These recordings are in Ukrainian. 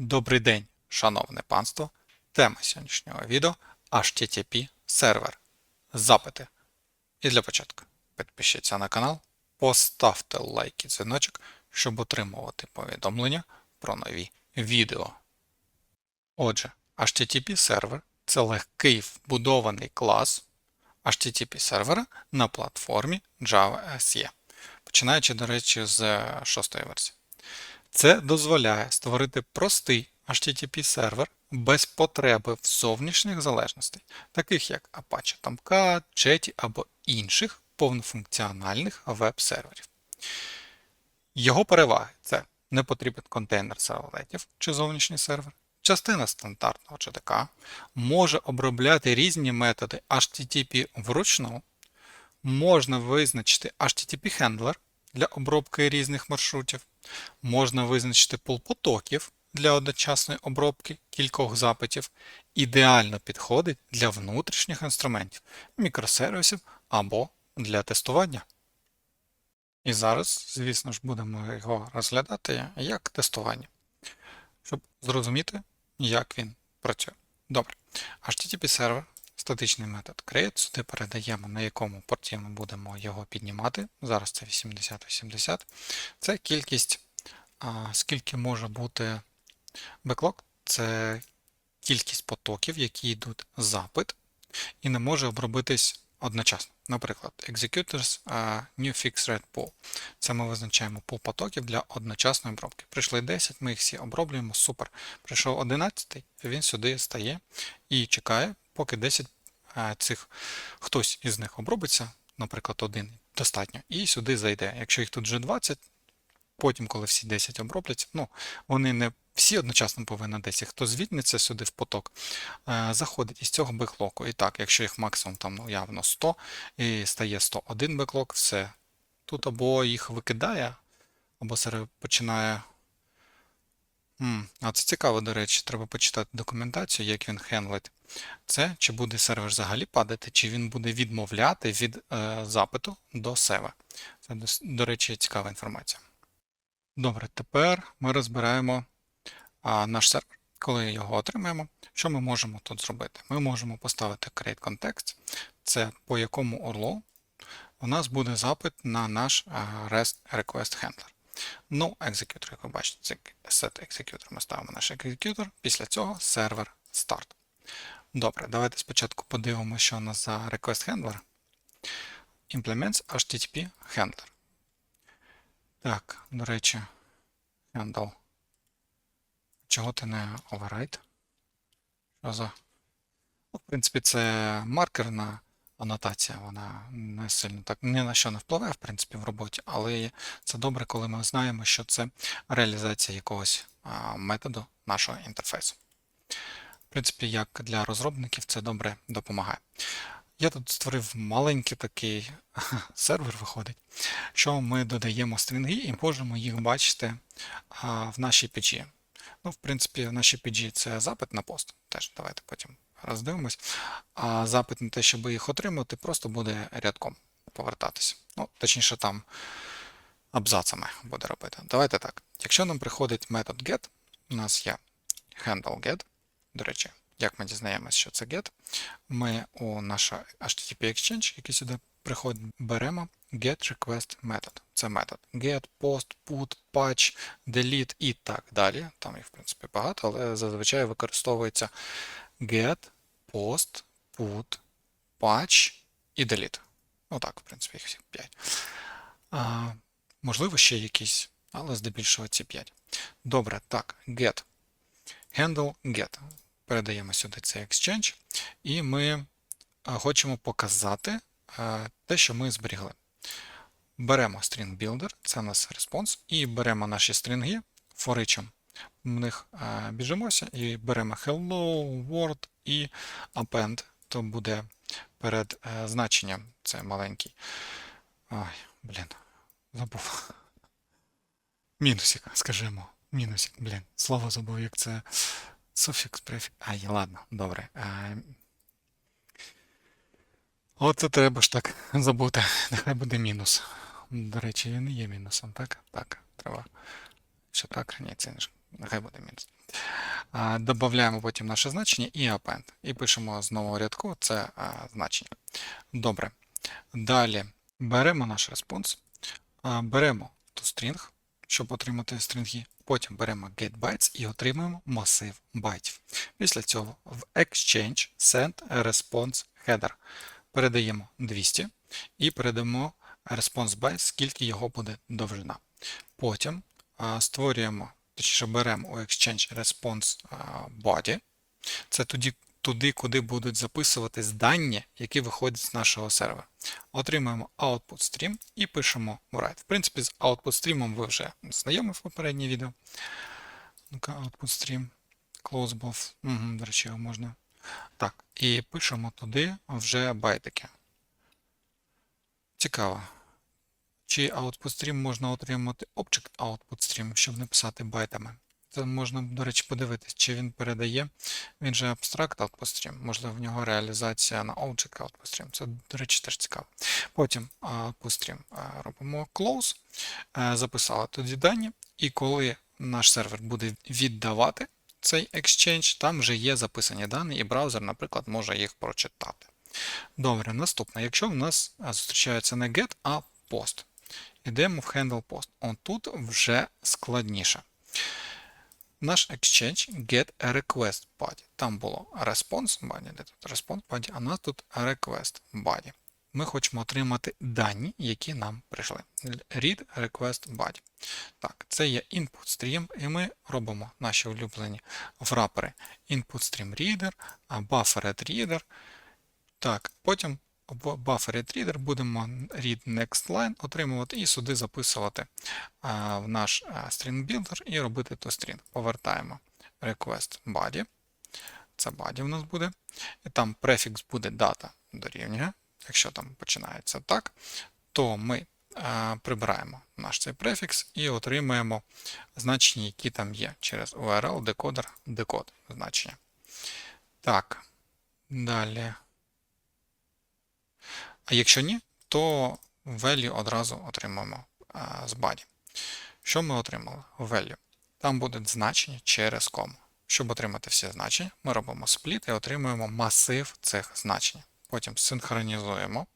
Добрий день, шановне панство. Тема сьогоднішнього відео HTTP сервер. Запити. І для початку підпишіться на канал, поставте лайк і дзвіночок, щоб отримувати повідомлення про нові відео. Отже, HTTP сервер це легкий вбудований клас HTTP сервера на платформі Java SE, починаючи, до речі, з шостої версії. Це дозволяє створити простий HTTP сервер без потреби в зовнішніх залежностей, таких як Apache Tomcat, Jetty або інших повнофункціональних веб-серверів. Його переваги це не потрібен контейнер сервлетів чи зовнішній сервер, частина стандартного JDK, може обробляти різні методи HTTP вручну, можна визначити HTTP-хендлер для обробки різних маршрутів, можна визначити пул потоків для одночасної обробки кількох запитів, ідеально підходить для внутрішніх інструментів, мікросервісів або для тестування. І зараз, звісно ж, будемо його розглядати як тестування, щоб зрозуміти, як він працює. Добре. HTTP сервер, статичний метод create, сюди передаємо, на якому порті ми будемо його піднімати. Зараз це 80-80. Це кількість, скільки може бути беклог, це кількість потоків, які йдуть запит, і не може обробитись одночасно. Наприклад, executors new fixed rate pool. Це ми визначаємо пул потоків для одночасної обробки. Прийшли 10, ми їх всі оброблюємо, супер. Прийшов 11, він сюди стає і чекає, поки 10 а, цих хтось із них обробиться, наприклад, один достатньо, і сюди зайде. Якщо їх тут вже 20, потім, коли всі 10 обробляться, ну, вони не всі одночасно повинні десь, хто звільниться сюди в поток, е, заходить із цього беклоку. І так, якщо їх максимум там ну, явно 100 і стає 101 беклок, все. Тут або їх викидає, або починає. М, А це цікаво, до речі, треба почитати документацію, як він хендлить. Це чи буде сервер взагалі падати, чи він буде відмовляти від е, запиту до себе. Це, до, речі, цікава інформація. Добре, тепер ми розбираємо а, наш сервер. Коли його отримаємо, що ми можемо тут зробити? Ми можемо поставити create context, це по якому URL у нас буде запит на наш REST request handler. Ну, executor, як ви бачите, set executor. Ми ставимо наш executor, після цього сервер start. Добре, давайте спочатку подивимося, що у нас за request handler. Implements HTTP handler. Так, до речі, handle. Чого ти не override? Що за? Ну, в принципі, це маркерна анотація, вона не сильно так ні на що не впливає, в принципі, в роботі, але це добре, коли ми знаємо, що це реалізація якогось методу нашого інтерфейсу. В принципі, як для розробників, це добре допомагає. Я тут створив маленький такий сервер, виходить, що ми додаємо стрінги і можемо їх бачити в нашій печі. Ну, в принципі, в нашій PG це запит на пост. Теж давайте потім роздивимось. А запит на те, щоб їх отримати, просто буде рядком повертатися. Ну, точніше, там абзацами буде робити. Давайте так. Якщо нам приходить метод get, у нас є handle get, до речі, як ми дізнаємося, що це get, ми у наш HTTP Exchange, який сюди приходить, беремо getRequest метод. Це метод get, post, put, patch, delete і так далі. Там їх, в принципі, багато, але зазвичай використовується get, post, put, patch і delete. Ну так, в принципі, їх всіх 5. А, Можливо, ще якісь, але здебільшого ці 5. Добре, так, get. Handle get. Передаємо сюди цей exchange, і ми хочемо показати те, що ми зберігли. Беремо string builder, це у нас респонс, і беремо наші стрінги, форичем в них біжимося і беремо hello, word і append, то буде перед е, значенням це маленький. Ой, блін, забув. Мінусик, скажімо. Мінусик, блін. Слово забув, як це суфікс, префікс. Ай, ладно, добре. Оце треба ж так забути. Нехай буде мінус. До речі, він і є мінусом, так? Так, треба. Що так? Ні, це не ж. Нехай буде. Додаємо потім наше значення і append. І пишемо з нового рядку це значення. Добре. Далі беремо наш а, беремо toString, щоб отримати стрінги. Потім беремо getBytes і отримуємо масив байтів. Після цього в exchange send response header передаємо 200 і передамо response byte, скільки його буде довжина. Потім створюємо, точніше беремо у exchange response body. Це тоді, туди, куди будуть записуватись дані, які виходять з нашого сервера. Отримуємо output stream і пишемо write. В принципі, з output stream ви вже знайомі в попереднє відео. Ну-ка, output stream, close both. Угу, до речі, його можна. Так, і пишемо туди вже байтики. Цікаво. Чи output stream можна отримати object output stream, щоб не писати байтами. Це можна, до речі, подивитись, чи він передає. Він же abstract output stream, можливо, в нього реалізація на object output stream. Це, до речі, теж цікаво. Потім output stream е, робимо close, е, записали тоді дані, і коли наш сервер буде віддавати цей exchange, там вже є записані дані, і браузер, наприклад, може їх прочитати. Добре, наступне. Якщо в нас е, зустрічається не get, а post. Йдемо в handle post. Он тут вже складніше. Наш exchange get a request body. Там було response body, де тут response body, а у нас тут request body. Ми хочемо отримати дані, які нам прийшли. Read request body. Так, це є input stream, і ми робимо наші улюблені врапери input stream reader, buffered reader. Так, потім в buffered reader будемо read next line отримувати і сюди записувати в наш а, string builder і робити то string. Повертаємо request body. Це body у нас буде. І там префікс буде дата дорівнює. Якщо там починається так, то ми прибираємо наш цей префікс і отримаємо значення, які там є через URL, декодер, декод значення. Так, далі. А якщо ні, то value одразу отримаємо з body. Що ми отримали? Value. Там будуть значення через кому. Щоб отримати всі значення, ми робимо спліт і отримуємо масив цих значень. Потім синхронізуємо,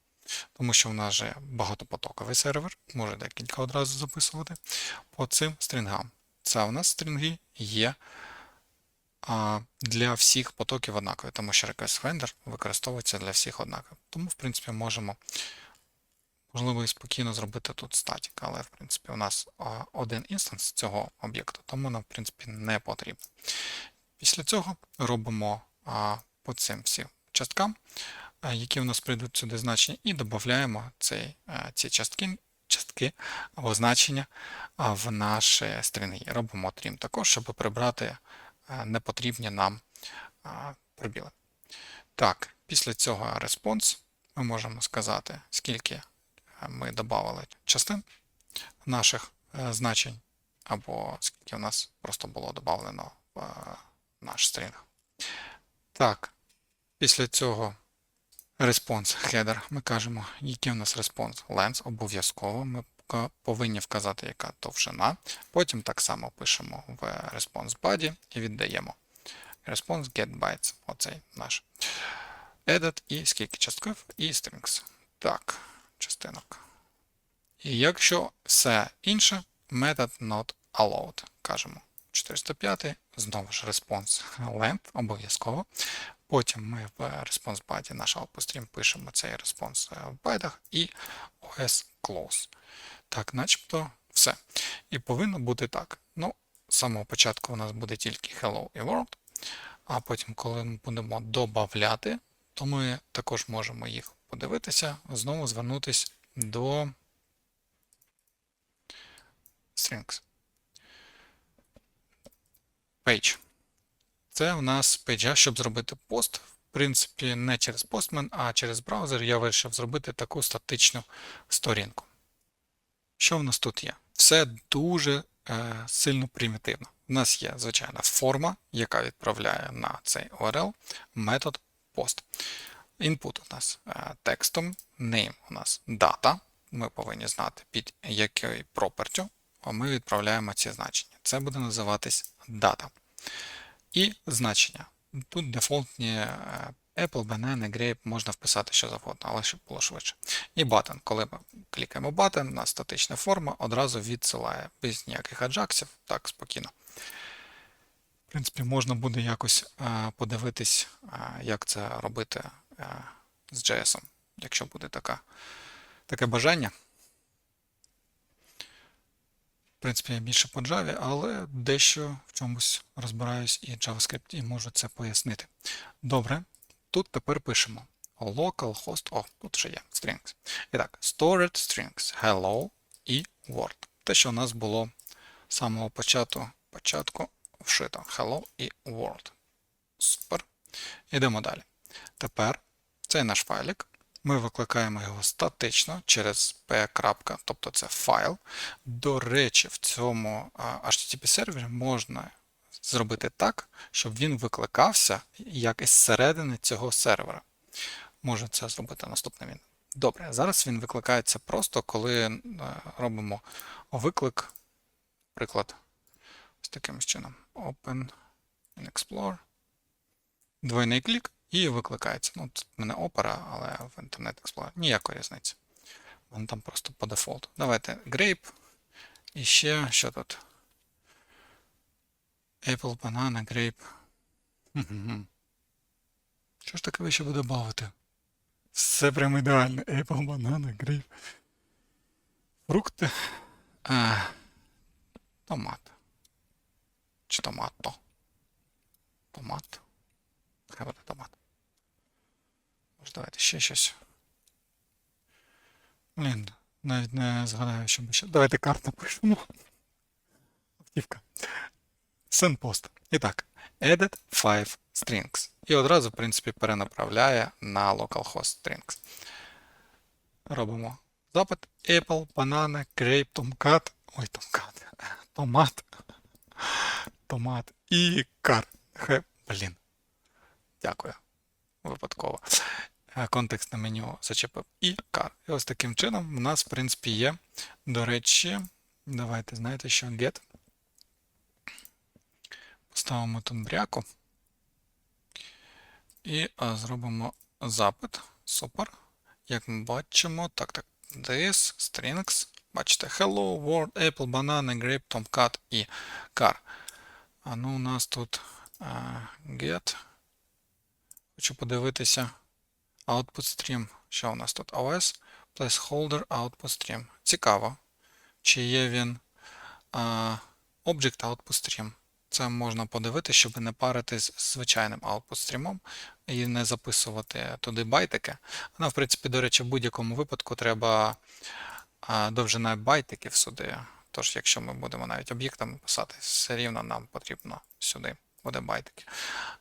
тому що в нас же багатопотоковий сервер, може декілька одразу записувати по цим стрінгам. Це у нас стрінги є для всіх потоків однакові, тому що request vendor використовується для всіх однаково. Тому, в принципі, можемо, можливо, і спокійно зробити тут статік, але, в принципі, у нас один інстанс цього об'єкту, тому нам, в принципі, не потрібно. Після цього робимо по цим всім часткам, які у нас прийдуть сюди значення, і додаємо цей, ці частки. Частки або значення в наші стрінги. Робимо трім також, щоб прибрати Е, непотрібні нам е, пробіли. Так, після цього респонс ми можемо сказати, скільки е, ми додали частин наших значень, або скільки у нас просто було додано в наш стрінг. Так, після цього респонс header ми кажемо, який у нас респонс length, обов'язково. Ми повинні вказати, яка довжина. Потім так само пишемо в response body і віддаємо response get оцей наш edit, і скільки частків, і strings. Так, частинок. І якщо все інше, method not allowed. Кажемо 405, знову ж response length, обов'язково. Потім ми в response body наш output пишемо цей response в байдах і OS close. Так, начебто все. І повинно бути так. Ну, з самого початку у нас буде тільки Hello і World, а потім, коли ми будемо додати, то ми також можемо їх подивитися, знову звернутися до strings. Page. Це у нас пейджа, щоб зробити пост. В принципі, не через Postman, а через браузер я вирішив зробити таку статичну сторінку. Що в нас тут є? Все дуже е, сильно примітивно. У нас є звичайна форма, яка відправляє на цей URL метод post. Input у нас е, текстом, name у нас дата. Ми повинні знати, під якою property ми відправляємо ці значення. Це буде називатись дата. І значення. Тут дефолтні е, Apple, Banana, Grape, можна вписати що завгодно, але щоб було швидше. І button. Коли ми клікаємо button, на статична форма одразу відсилає без ніяких аджаксів, так спокійно. В принципі, можна буде якось е, подивитись, е, як це робити з JS, якщо буде така, таке бажання. В принципі, я більше по Java, але дещо в чомусь розбираюсь і JavaScript, і можу це пояснити. Добре, тут тепер пишемо localhost, о, тут ще є strings. І так, stored strings, hello і word. Те, що у нас було з самого початку, початку вшито. Hello і word. Супер. Ідемо далі. Тепер цей наш файлик. Ми викликаємо його статично через p. тобто це файл. До речі, в цьому HTTP сервері можна зробити так, щоб він викликався як із середини цього сервера. Може це зробити наступним він. Добре, зараз він викликається просто, коли е, робимо виклик, приклад, з таким чином. Open in Explorer. Двойний клік і викликається. Ну, тут в мене опера, але в Internet Explorer ніякої різниці. Воно там просто по дефолту. Давайте Grape. І ще що тут? Apple, Banana, Grape. Що ж таке ви ще буде бавити? Все прям ідеально. Apple, Banana, Grape. Фрукти. А, томат. Чи томато? Томат. Хай буде томат. Давайте ще щось. Блін, навіть не згадаю, що ми ще. Давайте карт напишемо. Автівка. Send post. І так, edit 5 strings. І одразу, в принципі, перенаправляє на localhost strings. Робимо запит Apple, banana, grape, tomcat. Ой, tomcat. Томат. Томат. І. Хе, блін. Дякую. Випадково. Контекстне меню зачепив і car. І ось таким чином у нас, в принципі, є. До речі, давайте, знаєте, що get. Поставимо тут бряку. І зробимо запит. Супер. Як ми бачимо, так, так, this, strings. Бачите, hello, world, apple, banana, grape, tomcat і car. А ну у нас тут а, get. Хочу подивитися. Output stream. Що у нас тут? OS, placeholder, output stream. Цікаво. Чи є він а, Object Output Stream. Це можна подивитися, щоб не паритись з звичайним output стрімом і не записувати туди байтики. Вона, в принципі, до речі, в будь-якому випадку треба довжина байтиків сюди. Тож, якщо ми будемо навіть об'єктами писати, все рівно нам потрібно сюди буде байтики.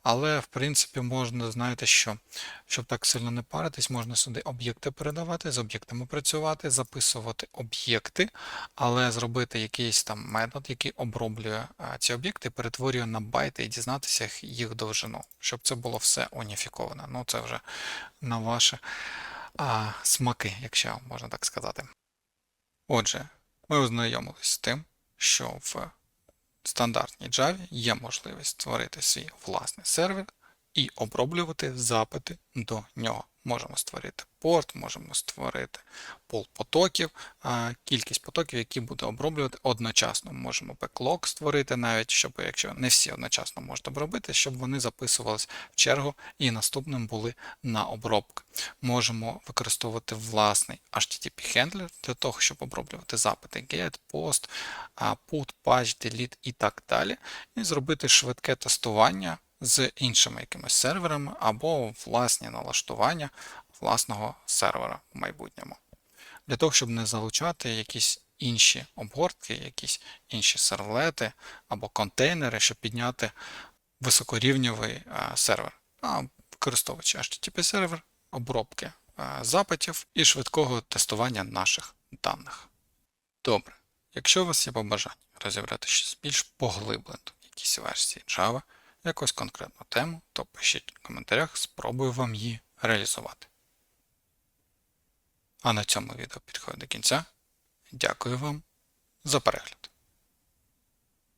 Але, в принципі, можна, знаєте, що, щоб так сильно не паритись, можна сюди об'єкти передавати, з об'єктами працювати, записувати об'єкти, але зробити якийсь там метод, який оброблює ці об'єкти, перетворює на байти і дізнатися їх довжину, щоб це було все уніфіковано. Ну, це вже на ваші а, смаки, якщо можна так сказати. Отже, ми ознайомилися з тим, що в стандартній Java є можливість створити свій власний сервер і оброблювати запити до нього. Можемо створити порт, можемо створити пол потоків, кількість потоків, які буде оброблювати одночасно. Можемо backlog створити, навіть щоб, якщо не всі одночасно можете обробити, щоб вони записувались в чергу і наступним були на обробку. Можемо використовувати власний HTTP-хендлер для того, щоб оброблювати запити GET, POST, PUT, PATCH, DELETE і так далі. І зробити швидке тестування з іншими якимись серверами або власні налаштування власного сервера в майбутньому. Для того, щоб не залучати якісь інші обгортки, якісь інші сервлети або контейнери, щоб підняти високорівневий сервер, а використовуючи HTTP сервер, обробки запитів і швидкого тестування наших даних. Добре, якщо у вас є побажання розібрати щось більш поглиблено в якійсь версії Java, якусь конкретну тему, то пишіть в коментарях, спробую вам її реалізувати. А на цьому відео підходить до кінця. Дякую вам за перегляд.